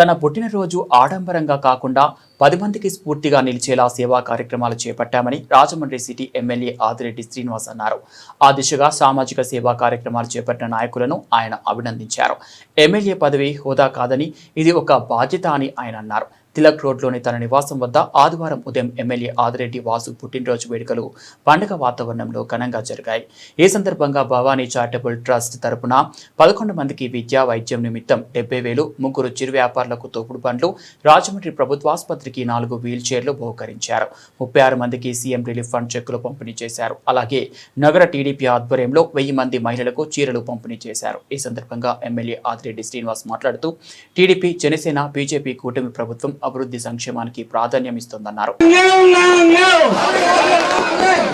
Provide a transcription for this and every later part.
తన పుట్టినరోజు ఆడంబరంగా కాకుండా పది మందికి స్ఫూర్తిగా నిలిచేలా సేవా కార్యక్రమాలు చేపట్టామని రాజమండ్రి సిటీ ఎమ్మెల్యే ఆదిరెడ్డి శ్రీనివాస్ అన్నారు. ఆ దిశగా సామాజిక సేవా కార్యక్రమాలు చేపట్టిన నాయకులను ఆయన అభినందించారు. ఎమ్మెల్యే పదవి హోదా కాదని ఇది ఒక బాధ్యత అని ఆయన అన్నారు. తిలక్ రోడ్లోని తన నివాసం వద్ద ఆదివారం ఉదయం ఎమ్మెల్యే ఆదిరెడ్డి వాసు పుట్టినరోజు వేడుకలు పండుగ వాతావరణంలో ఘనంగా జరిగాయి. ఈ సందర్భంగా భవానీ చారిటబుల్ ట్రస్ట్ తరపున పదకొండు మందికి విద్యా వైద్యం నిమిత్తం డెబ్బై వేలు ముగ్గురు చిరు వ్యాపారులకు తోపుడు బండ్లు రాజమండ్రి ప్రభుత్వాసుపత్రికి నాలుగు వీల్ చైర్లు బహుకరించారు. ముప్పై ఆరు మందికి సీఎం రిలీఫ్ ఫండ్ చెక్కులు పంపిణీ చేశారు. అలాగే నగర టీడీపీ ఆధ్వర్యంలో వెయ్యి మంది మహిళలకు చీరలు పంపిణీ చేశారు. ఈ సందర్భంగా ఎమ్మెల్యే ఆదిరెడ్డి శ్రీనివాస్ మాట్లాడుతూ టీడీపీ జనసేన బీజేపీ కూటమి ప్రభుత్వం అభివృద్ధి సంక్షేమానికి ప్రాధాన్యం ఇస్తోందన్నారు. No, no, no!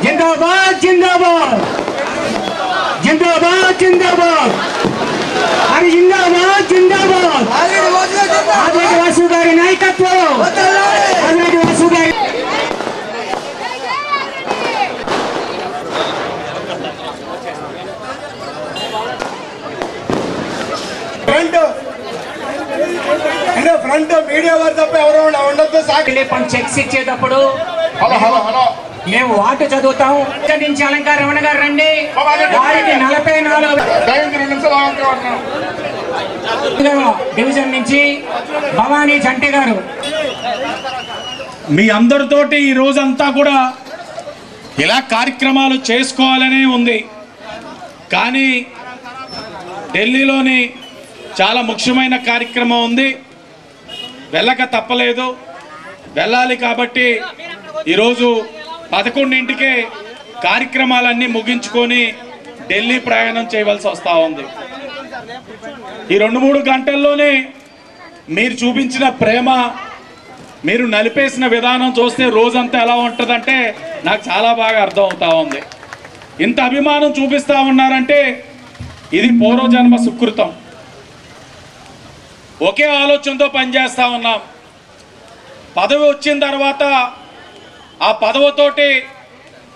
జిందాబాద్ జిందాబాద్ జిందాబాద్ జిందాబాద్ అది జిందాబాద్ జిందాబాద్ ఆదిరెడ్డి వాసు గారి నాయకత్వం ఆదిరెడ్డి వాసు గారి ఫ్రంట్ అంటే ఫ్రంట్ మీడియా వారు తప్ప ఎవరు ఉండొద్దు ఫండ్ చెక్స్ ఇచ్చేటప్పుడు హలో హలో హలో. మేము వాటు చదువుతాం. ఇక్కడి నుంచి అలంకార రమణ గారు రండి. వారికి నలభై నాలుగు. డివిజన్ నుంచి భవానీ చంటి గారు. మీ అందరితోటి ఈ రోజంతా కూడా ఇలా కార్యక్రమాలు చేసుకోవాలనే ఉంది. కానీ ఢిల్లీలోని చాలా ముఖ్యమైన కార్యక్రమం ఉంది. వెళ్ళక తప్పలేదు. వెళ్ళాలి కాబట్టి ఈరోజు పదకొండింటికే కార్యక్రమాలన్నీ ముగించుకొని ఢిల్లీ ప్రయాణం చేయవలసి వస్తూ ఉంది. ఈ రెండు మూడు గంటల్లోనే మీరు చూపించిన ప్రేమ మీరు నలిపేసిన విధానం చూస్తే రోజంతా ఎలా ఉంటుందంటే నాకు చాలా బాగా అర్థం అవుతా ఉంది. ఇంత అభిమానం చూపిస్తా ఉన్నారంటే ఇది పూర్వజన్మ సుకృతం. ఒకే ఆలోచనతో పనిచేస్తూ ఉన్నాం. పదవి వచ్చిన తర్వాత ఆ పదవితోటి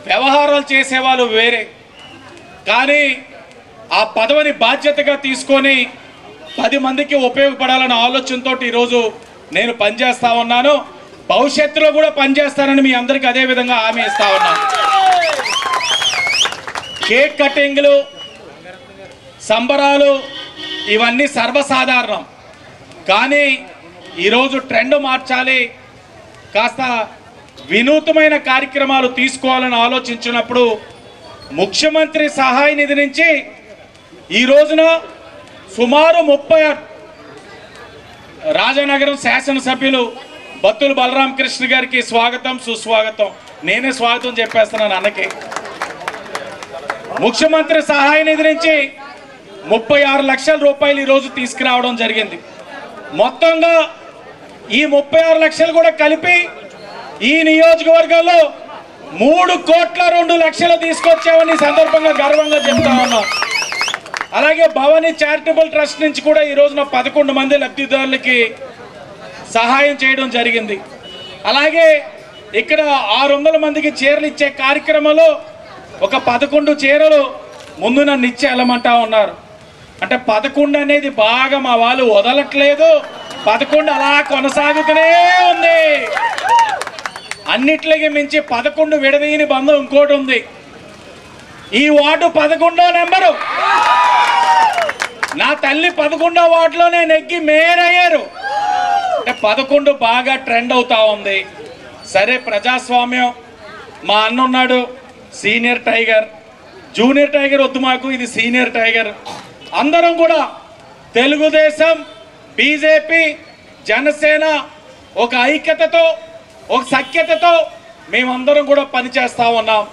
వ్యవహారాలు చేసేవాళ్ళు వేరే. కానీ ఆ పదవిని బాధ్యతగా తీసుకొని పది మందికి ఉపయోగపడాలన్న ఆలోచనతో ఈరోజు నేను పనిచేస్తూ ఉన్నాను. భవిష్యత్తులో కూడా పనిచేస్తానని మీ అందరికీ అదే విధంగా హామీ ఇస్తా ఉన్నాను. కేక్ కటింగ్లు సంబరాలు ఇవన్నీ సర్వసాధారణం. కానీ ఈరోజు ట్రెండ్ మార్చాలి. కాస్త వినూత్నమైన కార్యక్రమాలు తీసుకోవాలని ఆలోచించినప్పుడు ముఖ్యమంత్రి సహాయ నిధి నుంచి ఈ రోజున సుమారు ముప్పై రాజానగరం శాసనసభ్యులు బత్తుల బలరామకృష్ణ గారికి స్వాగతం సుస్వాగతం. నేనే స్వాగతం చెప్పేస్తున్నాను అన్నకి. ముఖ్యమంత్రి సహాయ నిధి నుంచి ముప్పై ఆరు లక్షల రూపాయలు ఈరోజు తీసుకురావడం జరిగింది. మొత్తంగా ఈ ముప్పై ఆరు లక్షలు కూడా కలిపి ఈ నియోజకవర్గంలో మూడు కోట్ల రెండు లక్షలు తీసుకొచ్చామని సందర్భంగా గర్వంగా చెప్తా ఉన్నాం. అలాగే భవానీ చారిటబుల్ ట్రస్ట్ నుంచి కూడా ఈ రోజున పదకొండు మంది లబ్ధిదారులకి సహాయం చేయడం జరిగింది. అలాగే ఇక్కడ ఆరు వందల మందికి చీరలు ఇచ్చే కార్యక్రమంలో ఒక పదకొండు చీరలు ముందు నన్ను ఇచ్చి వెళ్ళమంటా ఉన్నారు. అంటే పదకొండు అనేది బాగా మా వాళ్ళు వదలట్లేదు. పదకొండు అలా కొనసాగుతూనే ఉంది. అన్నిట్లకి మించి పదకొండు విడదీయని బంధం ఇంకోటి ఉంది. ఈ వార్డు పదకొండో నెంబరు. నా తల్లి పదకొండో వార్డులోనే నెగ్గి మేరయ్యారు. అంటే పదకొండు బాగా ట్రెండ్ అవుతా ఉంది. సరే ప్రజాస్వామ్యం. మా అన్న ఉన్నాడు సీనియర్ టైగర్. జూనియర్ టైగర్ వద్దు మాకు ఇది సీనియర్ టైగర్. అందరం కూడా తెలుగుదేశం బీజేపీ జనసేన ఒక ఐక్యతతో ఒక సఖ్యతతో మేమందరం కూడా పనిచేస్తా ఉన్నాం.